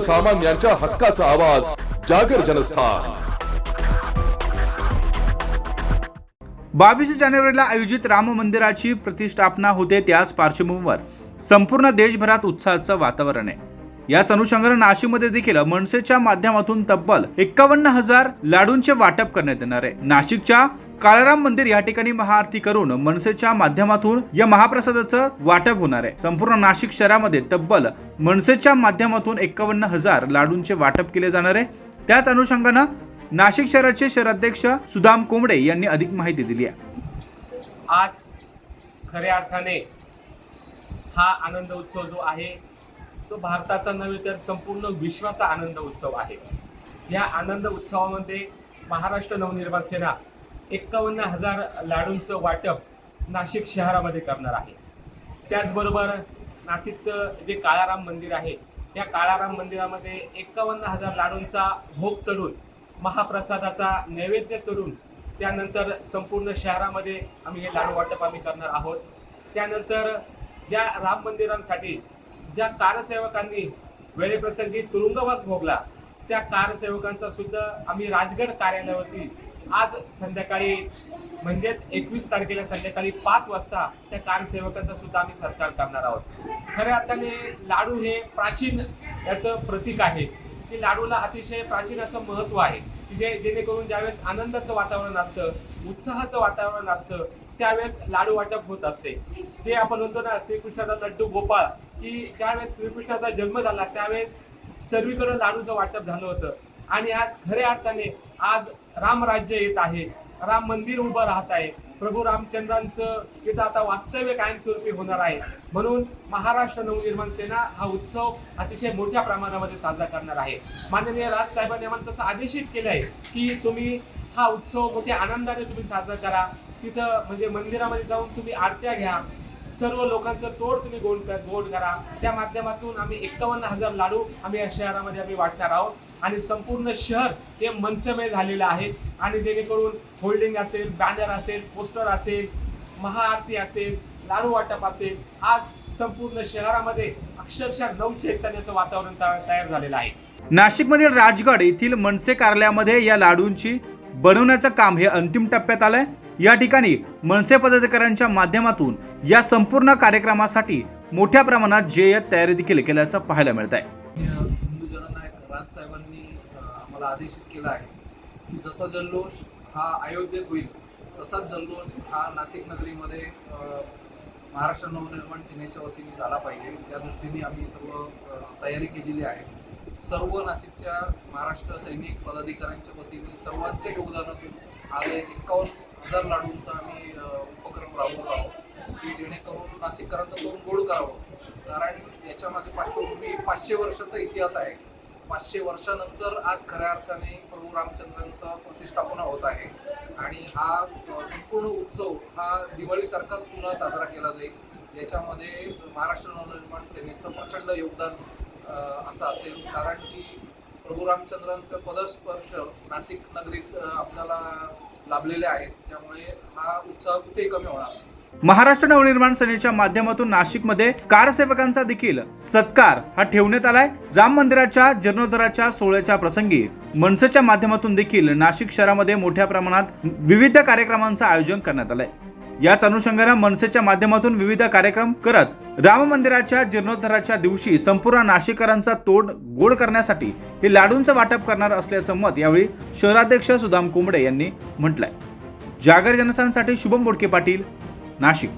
सर्वसामान्यांच्या हक्काचा आवाज जागर जनस्थान. बावीस जानेवारीला आयोजित राम मंदिराची प्रतिष्ठापना होते त्याच पार्श्वभूमीवर संपूर्ण देशभरात उत्साहाचं वातावरण आहे. याच अनुषंगानं नाशिकमध्ये देखील मनसेच्या माध्यमातून तब्बल एक्कावन्न हजार लाडूंचे वाटप करण्यात येणार आहे. नाशिकच्या काळाराम मंदिर या ठिकाणी महाआरती करून मनसेच्या माध्यमातून या महाप्रसादाचं वाटप होणार आहे. संपूर्ण नाशिक शहरामध्ये तब्बल मनसेच्या माध्यमातून एकावन्न हजार लाडूंचे वाटप केले जाणार आहे. त्याच अनुषंगानं नाशिक शहराचे शहराध्यक्ष सुदाम कोंबडे यांनी अधिक माहिती दिली आहे. आज खऱ्या अर्थाने हा आनंद उत्सव जो आहे तो भारताचा नव्हे तर संपूर्ण विश्वाचा आनंद उत्सव आहे. या आनंद उत्सवामध्ये महाराष्ट्र नवनिर्माण सेना एक्कावन्न हजार लाडूंचं वाटप नाशिक शहरामध्ये करणार आहे. त्याचबरोबर नाशिकचं जे काळाराम मंदिर आहे या काळाराम मंदिरामध्ये एक्कावन्न हजार लाडूंचा भोग चढून महाप्रसादाचा नैवेद्य चढून त्यानंतर संपूर्ण शहरामध्ये आम्ही हे लाडू वाटप आम्ही करणार आहोत. त्यानंतर ज्या राम मंदिरांसाठी ज्या कारसेवकांनी वेळेप्रसंगी तुरुंगवास भोगला त्या कारसेवकांचा सुद्धा आम्ही राजगड कार्यालयावरती आज संध्याकाळी म्हणजेच एकवीस तारखेला संध्याकाळी पाच वाजता त्या कारसेवकांचा सुद्धा आम्ही सत्कार करणार आहोत. खऱ्या अर्थाने लाडू हे प्राचीन याचं प्रतीक आहे. की लाडूला अतिशय प्राचीन असं महत्त्व आहे. की जे जेणेकरून ज्यावेळेस आनंदाचं वातावरण असतं उत्साहाचं वातावरण असतं त्यावेळेस लाडू वाटप होत असते. जे आपण म्हणतो ना श्रीकृष्णाचा लड्डू गोपाळ की ज्यावेळेस श्रीकृष्णाचा जन्म झाला त्यावेळेस सर्वीकडे लाडूचं वाटप झालं होतं. आणि आज खऱ्या अर्थाने आज रामराज्य येत आहे. राम मंदिर उभं राहत आहे. प्रभू रामचंद्रांचं तिथं आता वास्तव्य कायमस्वरूपी होणार आहे. म्हणून महाराष्ट्र नवनिर्माण सेना हा उत्सव अतिशय मोठ्या प्रमाणामध्ये साजरा करणार आहे. माननीय राजसाहेबांनी आम्हाला तसं आदेशित केलं आहे की तुम्ही हा उत्सव मोठ्या आनंदाने तुम्ही साजरा करा. तिथं म्हणजे मंदिरामध्ये जाऊन तुम्ही आरत्या घ्या. सर्व लोकांचं तोड तुम्ही गोड गोड करा. त्या माध्यमातून आम्ही एक्कावन्न हजार लाडू आम्ही या शहरामध्ये आम्ही वाटणार आहोत. आणि संपूर्ण शहर हे मनसेमय झालेलं आहे. आणि जेणेकरून होल्डिंग असेल बॅनर असेल पोस्टर असेल महाआरती असेल लाडू वाटप असेल आज संपूर्ण शहरामध्ये अक्षरशः नऊ चैतन्याचं वातावरण तयार झालेलं आहे. नाशिकमधील राजगड येथील मनसे कार्यालयामध्ये या लाडूंची बनवण्याचं काम हे अंतिम टप्प्यात आलंय. या ठिकाणी मनसे पदाधिकाऱ्यांच्या माध्यमातून या संपूर्ण कार्यक्रमासाठी मोठ्या प्रमाणात जे तयारी देखील केल्याचं पाहायला मिळत आहे राजसाहेबांनी आम्हाला आदेशित केला आहे की जसा जल्लोष हा अयोध्येत होईल तसाच जल्लोष हा नाशिक नगरीमध्ये महाराष्ट्र नवनिर्माण सेनेच्या वतीने झाला पाहिजे. त्या दृष्टीने आम्ही सर्व तयारी केलेली आहे. सर्व नाशिकच्या महाराष्ट्र सैनिक पदाधिकाऱ्यांच्या वतीने सर्वांच्या योगदानातून आज एक्कावन्न हजार लाडूंचा आम्ही उपक्रम राबवत आहोत की जेणेकरून नाशिककरांचं तोंड गोड करावं. कारण याच्यामागे पार्श्वभूमी पाचशे वर्षाचा इतिहास आहे. पाचशे वर्षानंतर आज खऱ्या अर्थाने प्रभू रामचंद्रांचा प्रतिष्ठापना होत आहे. आणि हा संपूर्ण उत्सव हा दिवाळीसारखाच पुन्हा साजरा केला जाईल. याच्यामध्ये महाराष्ट्र नवनिर्माण सेनेचं प्रचंड योगदान असं असेल. कारण की प्रभू रामचंद्रांचं पदस्पर्श नाशिक नगरीत आपल्याला लाभलेले आहेत. त्यामुळे हा उत्साह कुठेही कमी होणार महाराष्ट्र नवनिर्माण सेनेच्या माध्यमातून नाशिकमध्ये कारसेवकांचा देखील सत्कार हा ठेवण्यात आलाय. राम मंदिराच्या जीर्णोद्धाराच्या सोहळ्याच्या प्रसंगी मनसेच्या माध्यमातून देखील नाशिक शहरामध्ये मोठ्या प्रमाणात विविध कार्यक्रमांचं आयोजन करण्यात आलंय. याच अनुषंगाने मनसेच्या माध्यमातून विविध कार्यक्रम करत राम मंदिराच्या जीर्णोद्धाराच्या दिवशी संपूर्ण नाशिककरांचा तोड गोड करण्यासाठी हे लाडूंचं वाटप करणार असल्याचं मत यावेळी शहराध्यक्ष सुदाम कोंबडे यांनी म्हटलंय. जागर जनसांसाठी शुभम बोडके पाटील नाशिक.